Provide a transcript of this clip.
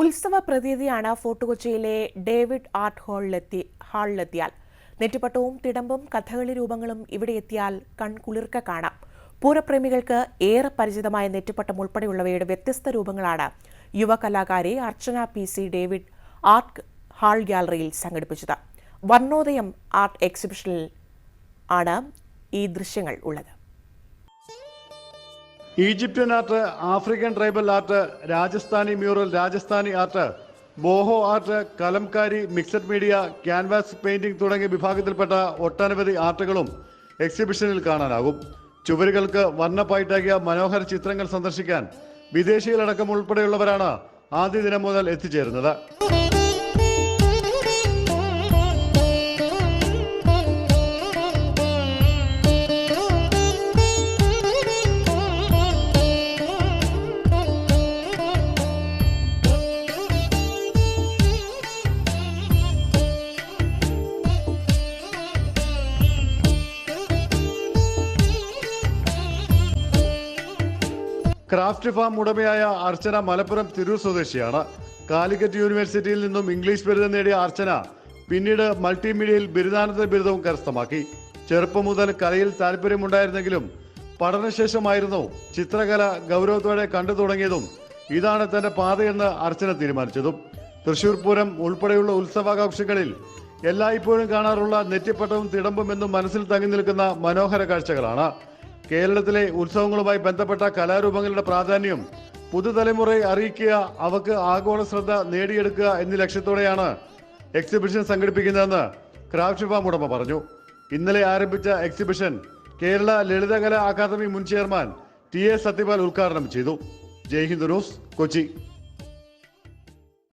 ഉത്സവ പ്രതീതിയാണ് ഫോർട്ട് കൊച്ചിയിലെ ഡേവിഡ് ആർട്ട് ഹാളിലെത്തി ഹാളിലെത്തിയാൽ. നെറ്റിപ്പട്ടവും തിടമ്പും കഥകളി രൂപങ്ങളും ഇവിടെ എത്തിയാൽ കൺകുളിർക്ക കാണാം. പൂരപ്രേമികൾക്ക് ഏറെ പരിചിതമായ നെറ്റിപ്പട്ടം ഉൾപ്പെടെയുള്ളവയുടെ വ്യത്യസ്ത രൂപങ്ങളാണ് യുവ കലാകാരി Archana P C David art hall ഗ്യാലറിയിൽ സംഘടിപ്പിച്ചത്. വർണോദയം ആർട്ട് എക്സിബിഷനിൽ ആണ് ഈ ദൃശ്യങ്ങൾ ഉള്ളത്. Egyptian art African tribal art Rajasthani mural Rajasthani art boho art Kalamkari mixed media canvas painting തുടങ്ങിയ വിഭാഗത്തിൽപ്പെട്ട ഒട്ടനവധി ആർട്ടുകളും എക്സിബിഷനിൽ കാണാനാകും. ചുവരുകൾക്ക് വർണപ്പായിട്ടാക്കിയ മനോഹര ചിത്രങ്ങൾ സന്ദർശിക്കാൻ വിദേശികളടക്കം ഉൾപ്പെടെയുള്ളവരാണ് ആദ്യ ദിനം മുതൽ എത്തിച്ചേരുന്നത്. ക്രാഫ്റ്റ് ഫാം ഉടമയായ അർച്ചന മലപ്പുറം തിരൂർ സ്വദേശിയാണ്. കാലിക്കറ്റ് യൂണിവേഴ്സിറ്റിയിൽ നിന്നും ഇംഗ്ലീഷ് ബിരുദം നേടിയ അർച്ചന പിന്നീട് മൾട്ടിമീഡിയയിൽ ബിരുദാനന്തര ബിരുദവും കരസ്ഥമാക്കി. ചെറുപ്പം മുതൽ കലയിൽ താല്പര്യമുണ്ടായിരുന്നെങ്കിലും പഠനശേഷമായിരുന്നു ചിത്രകല ഗൗരവത്തോടെ കണ്ടു തുടങ്ങിയതും ഇതാണ് തന്റെ പാതയെന്ന് അർച്ചന തീരുമാനിച്ചതും. തൃശൂർ പൂരം ഉൾപ്പെടെയുള്ള ഉത്സവാകാംക്ഷകളിൽ എല്ലായ്പ്പോഴും കാണാറുള്ള നെറ്റിപ്പട്ടവും തിടമ്പും എന്നും മനസ്സിൽ തങ്ങി നിൽക്കുന്ന മനോഹര കാഴ്ചകളാണ്. കേരളത്തിലെ ഉത്സവങ്ങളുമായി ബന്ധപ്പെട്ട കലാരൂപങ്ങളുടെ പ്രാധാന്യം പുതുതലമുറയെ അറിയിക്കുക അവക്ക് ആഗോള ശ്രദ്ധ നേടിയെടുക്കുക എന്നീ ലക്ഷ്യത്തോടെയാണ് എക്സിബിഷൻ സംഘടിപ്പിക്കുന്നതെന്ന് ക്രാഫ്റ്റ് ഫാം ഉടമ പറഞ്ഞു. ഇന്നലെ ആരംഭിച്ച എക്സിബിഷൻ കേരള ലളിതകലാ അക്കാദമി മുൻ ചെയർമാൻ ടി എ സത്യപാൽ ഉദ്ഘാടനം ചെയ്തു. ജയ് ഹിന്ദ് ന്യൂസ് കൊച്ചി.